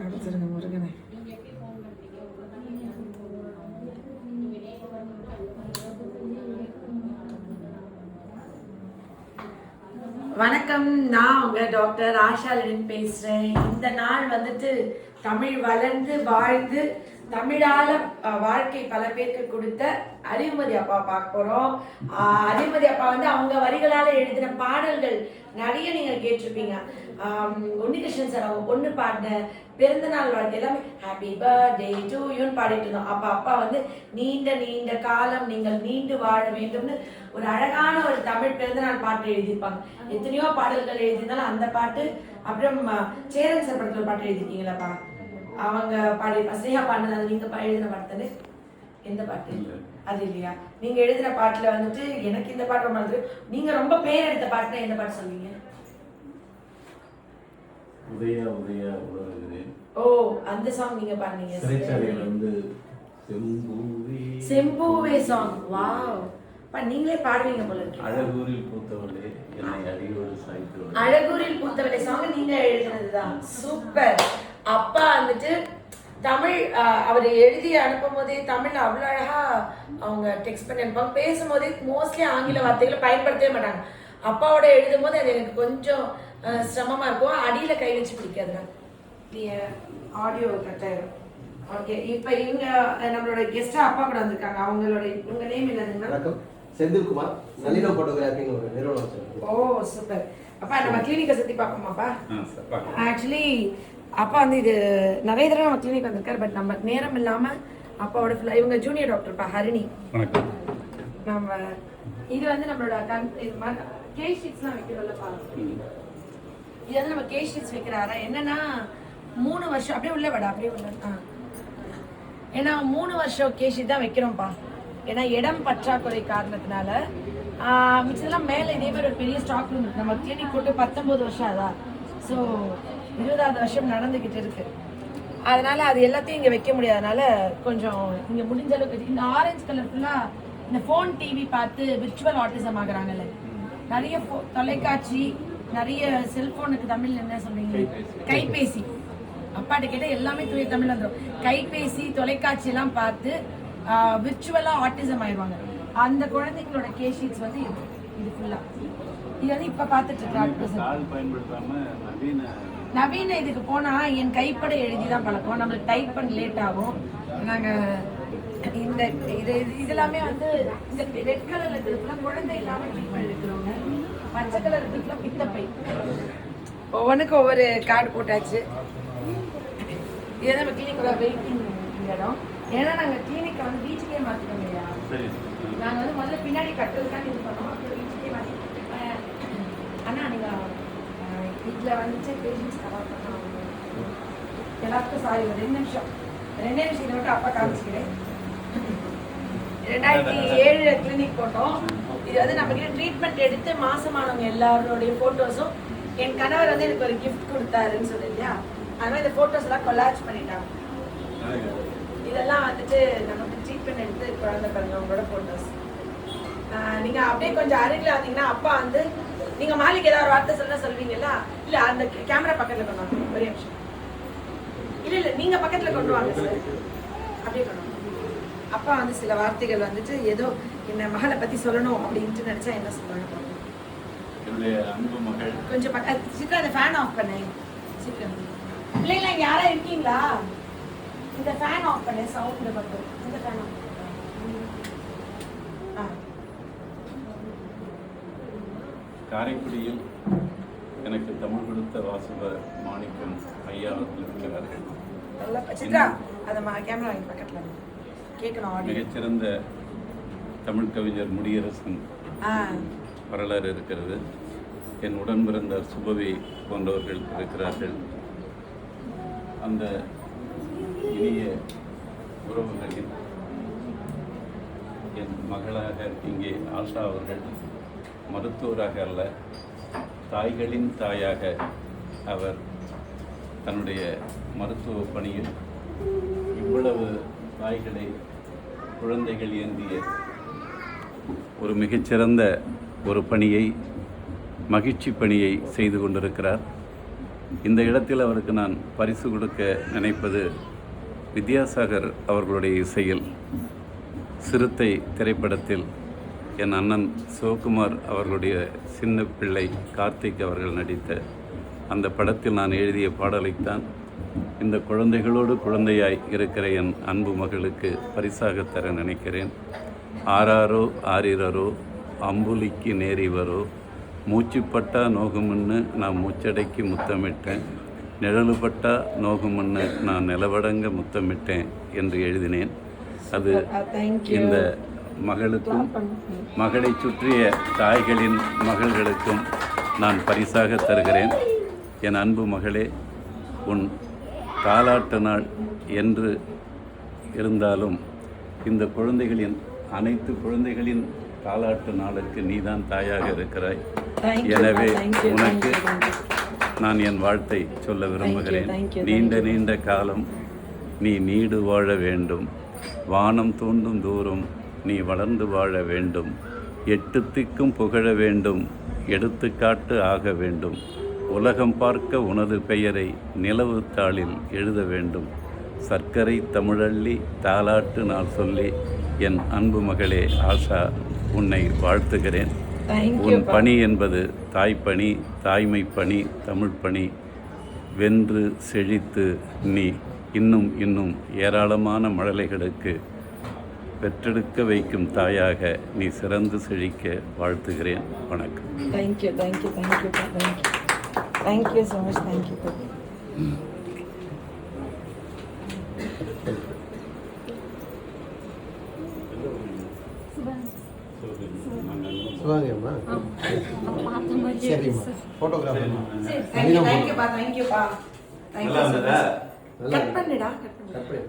காமிச்சிருங்க முருகனை வணக்கம். நான் உங்க டாக்டர் ஆஷா பேசுறேன். இந்த நாள் வந்துட்டு தமிழ் வளர்ந்து வாழ்ந்து தமிழால வாழ்க்கை பல பேருக்கு கொடுத்த அறிவுமதி அப்பா பார்க்க போறோம். அறிவுமதி அப்பா வந்து அவங்க வரிகளால எழுதின பாடல்கள் நிறைய நீங்க கேட்டிருப்பீங்க. உன்னிகிருஷ்ணன் சார் அவங்க பொண்ணு பாடின பிறந்த நாள் வாழ்க்கை எல்லாமே ஹாப்பி பர்த்டே டு யூன்னு பாடிட்டு இருந்தோம். அப்ப அப்பா வந்து நீண்ட நீண்ட காலம் நீங்கள் நீண்டு வாழ வேண்டும்னு ஒரு அழகான ஒரு தமிழ் பிறந்தநாள் பாட்டு எழுதியிருப்பாங்க. எத்தனையோ பாடல்கள் எழுதியிருந்தாலும் அந்த பாட்டு அப்புறம் சேரன் சார் படத்துல பாட்டு எழுதிருக்கீங்களாப்பா அவங்க பாடி ஸ்னேகா பாடினது அது நீங்க பா- எழுதின பாட்டு எந்த பாட்டு? அது இல்லையா? நீங்க எழுதின பாட்டுல வந்துட்டு எனக்கு இந்த பாட்டு ரொம்ப நீங்க ரொம்ப பேர் எடுத்த பாட்டுனா எந்த பாட்டு சொல்வீங்க உதயா ஓ அந்த சாங் நீங்க பாடுனீங்க. சிறைச்சாலையில் வந்து செம்பூவி. செம்பூவே சாங் வாவ் பா நீங்களே பாடுவீங்க போல இருக்கு. அழகூரில் பூத்தவளே என்னை அடியோடு சாய்த்தவளே. அழகூரில் பூத்தவளை சாங் நீங்க எழுதினதுதான். சூப்பர் அப்பா வந்துட்டு தமிழ் அவர் எழுதி அனுப்பும் போதே தமிழ் அவ்வளோ அழகா அவங்க டெக்ஸ்ட் பண்ணி அனுப்பாங்க பேசும்போதே மோஸ்ட்லி ஆங்கில வார்த்தைகளை பயன்படுத்தவே மாட்டாங்க. அப்பாவோட எழுதும் போது அது எனக்கு கொஞ்சம் சிரமமா இருக்கும். அடியில கை வச்சு பிடிக்காதுல ஆடியோ கட் ஆயிரும். ஓகே இப்போ இவங்க நம்மளோட கெஸ்டா அப்பா கூட வந்திருக்காங்க. அவங்களோட உங்க நேம் என்னதுங்களா வணக்கம். செந்தில்குமார் நளினம் போட்டோகிராஃபின்னு ஒரு நிறுவனம் வச்சிருக்கோம் ஓ சூப்பர். அப்பா நம்ம கிளினிக்கை சுத்தி பார்ப்போமாப்பா? ஆக்சுவலி அப்பா வந்து இது நிறைய தடவை நம்ம கிளினிக் வந்திருக்காரு பட் நம்ம நேரம் இல்லாம அப்பாவோட இவங்க ஜூனியர் டாக்டர்ப்பா ஹரிணி. வணக்கம். நம்ம இது வந்து நம்மளோட கண் இது மாதிரி கே ஷீட்ஸ்லாம் வைக்கிறோம்லப்பா. இது வந்து நம்ம கே ஷீட்ஸ் வைக்கிறாரா? என்னன்னா மூணு வருஷம் அப்படியே உள்ள விட அப்படியே உள்ள ஆ. ஏன்னா மூணு வருஷம் கேஷி தான் வைக்கிறோம்ப்பா. ஏன்னா இடம் பற்றாக்குறை காரணத்தினால மிச்சதெல்லாம் மேலே இதே மாதிரி ஒரு பெரிய ஸ்டாக் ரூம் இருக்கு. நம்ம கிளினிக் போட்டு பத்தொன்பது வருஷம் ஆதா ஸோ இருபதாவது வருஷம் நடந்துக்கிட்டு இருக்கு. அதனால அது எல்லாத்தையும் இங்கே வைக்க முடியாதனால கொஞ்சம் இங்கே முடிஞ்ச அளவுக்கு இந்த ஆரஞ்சு கலர் ஃபுல்லாக இந்த ஃபோன் டிவி பார்த்து விர்ச்சுவல் ஆட்டிசம் ஆகுறாங்கல்ல. நிறைய தொலைக்காட்சி நிறைய செல்போனுக்கு தமிழ் என்ன சொல்றீங்க? கைபேசி. அப்பாட்ட கேட்டால் எல்லாமே தூய தமிழ் வந்துடும் கைபேசி தொலைக்காட்சி எல்லாம் பார்த்து விர்ச்சுவலா ஆட்டிசம் ஆயிடுவாங்க. அந்த குழந்தைங்களோட கேஷீட்ஸ் வந்து இது. இது இது வந்து இப்ப பார்த்துட்டு இருக்கு at present. கால் பயன்படுத்தாம நவீன இதுக்கு போனா என் கைப்பட எழுதி தான் பழக்கம். நம்மளுக்கு டைப் பண்ண லேட் ஆகும். நாங்க இந்த இது இது- இதெல்லாமே வந்து இந்த ரெட் கலர்ல இருக்கிறதுலாம் குழந்தை இல்லாம ட்ரீட்மெண்ட் எடுக்கிறவங்க பச்சை கலர் இருக்கிறதுலாம் பித்தப்பை. ஒவ்வொன்றுக்கும் ஒவ்வொரு கார்டு போட்டாச்சு. இது நம்ம கிளினிக்கோட வெயிட்டிங் இடம். ஏன்னா நாங்கள் கிளினிக்கை வந்து பீச்சுக்கே மாற்றிட்டோம் இல்லையா? நாங்கள் வந்து முதல்ல பின்னாடி கட்டுறதுக்காக இது பண்ணோம். அப்புறம் பீச்சுக்கே மாற்றி அண்ணா நீங்கள் இதில் வந்துட்டு பேஷண்ட்ஸ் கவர் பண்ணாங்க எல்லாத்துக்கும் சாரி ஒரு ரெண்டு நிமிஷம். ரெண்டே நிமிஷம் இதை மட்டும் அப்பா காமிச்சிக்கிறேன். ரெண்டாயிரத்தி ஏழுல கிளினிக் போட்டோம். இது வந்து நம்ம கிட்ட ட்ரீட்மெண்ட் எடுத்து மாசமானவங்க எல்லாரோடைய போட்டோஸும் என் கணவர் வந்து எனக்கு ஒரு கிஃப்ட் கொடுத்தாருன்னு சொல்லி இல்லையா? அதனால இந்த போட்டோஸ் எல்லாம் கொலாஜ் பண்ணிட்டாங்க இதெல்லாம் வந்துட்டு நமக்கு ட்ரீட்மெண்ட் எடுத்து குழந்தை பிறந்தவங்களோட போட்டோஸ் நீங்க அப்படியே கொஞ்சம் அருகில் வந்தீங்கன்னா அப்பா வந்து நீங்க மாலிக்கு ஏதாவது ஒரு வார்த்தை சொல்ல சொல்வீங்கல்ல? இல்ல அந்த கேமரா பக்கத்துல கொண்டு வாங்க. ஒரே நிமிஷம். இல்ல இல்ல நீங்க பக்கத்துல கொண்டு வாங்க சார் அப்படியே கொண்டு வாங்க. அப்பா வந்து சில வார்த்தைகள் வந்துட்டு ஏதோ என்ன மகளை பத்தி சொல்லணும் அப்படின்ட்டு நினைச்சா என்ன மகள். கொஞ்சம் பக்க சீக்கிரம் அந்த ஃபேன் ஆஃப் பண்ணு. சீக்கிரம் பிள்ளைங்களா யாரா இருக்கீங்களா? இந்த ஃபேன் ஆஃப் பண்ணு சவுண்ட் மட்டும் இந்த ஃபேன் ஆஃப் காரைக்குடியில் எனக்கு தமிழ் கொடுத்த வாசவ மாணிக்கம் ஐயா அவர்கள் இருக்கிறார்கள். மிகச்சிறந்த தமிழ் கவிஞர் முடியரசன் வரலாறு இருக்கிறது. என் உடன் பிறந்த சுபவி போன்றவர்கள் இருக்கிறார்கள். அந்த இனிய உறவுகளில் என் மகளாக இங்கே ஆஷா அவர்கள் மருத்துவராக அல்ல தாய்களின் தாயாக அவர் தன்னுடைய மருத்துவ பணியில் இவ்வளவு தாய்களை குழந்தைகள் ஏந்திய ஒரு மிகச்சிறந்த ஒரு பணியை மகிழ்ச்சி பணியை செய்து கொண்டிருக்கிறார். இந்த இடத்தில் அவருக்கு நான் பரிசு கொடுக்க நினைப்பது வித்யாசாகர் அவர்களுடைய இசையில் சிறுத்தை திரைப்படத்தில் என் அண்ணன் சிவகுமார் அவர்களுடைய சின்ன பிள்ளை கார்த்திக் அவர்கள் நடித்த அந்த படத்தில் நான் எழுதிய பாடலைத்தான் இந்த குழந்தைகளோடு குழந்தையாய் இருக்கிற என் அன்பு மகளுக்கு பரிசாக தர நினைக்கிறேன். ஆறாரோ ஆரிரரோ அம்புலிக்கு நேரிவரோ மூச்சுப்பட்டா நோகுமுன்னு நான் மூச்சடைக்கு முத்தமிட்டேன். நிழலுப்பட்டா நோகுமுன்னு நான் நிலவடங்க முத்தமிட்டேன் என்று எழுதினேன். அது தேங்க்யூ இந்த மகளுக்கும் மகளை சுற்றிய தாய்களின் மகள்களுக்கும் நான் பரிசாக தருகிறேன். என் அன்பு மகளே உன் தாலாட்டு நாள் என்று இருந்தாலும் இந்த குழந்தைகளின் அனைத்து குழந்தைகளின் தாலாட்டு நாளுக்கு நீதான் தாயாக இருக்கிறாய். எனவே உனக்கு நான் என் வாழ்த்தை சொல்ல விரும்புகிறேன். நீண்ட நீண்ட காலம் நீ நீடு வாழ வேண்டும். வானம் தோண்டும் தூரம் நீ வளர்ந்து வாழ வேண்டும். எட்டு திக்கும் புகழ வேண்டும். எடுத்துக்காட்டு ஆக வேண்டும். உலகம் பார்க்க உனது பெயரை நிலவு தாளில் எழுத வேண்டும். சர்க்கரை தமிழள்ளி தாலாட்டு நாள் சொல்லி என் அன்பு மகளே ஆஷா உன்னை வாழ்த்துகிறேன். உன் பணி என்பது தாய்ப்பணி தாய்மை பணி தமிழ் பணி வென்று செழித்து நீ இன்னும் இன்னும் ஏராளமான மழலைகளுக்கு பெற்றெடுக்க வைக்கும் தாயாக நீ சிறந்து செழிக்க வாழ்த்துகிறேன். வணக்கம். Thank you thank you thank you thank you thank you so much thank you சிவாங்கம்மா சரிம்மா. ஃபோட்டோகிராஃபர்மா தேங்க்யூ தேங்க்யூப்பா தேங்க்யூப்பா நல்லா கட் பண்ணுடா கட் பண்ணு கட் பண்ணு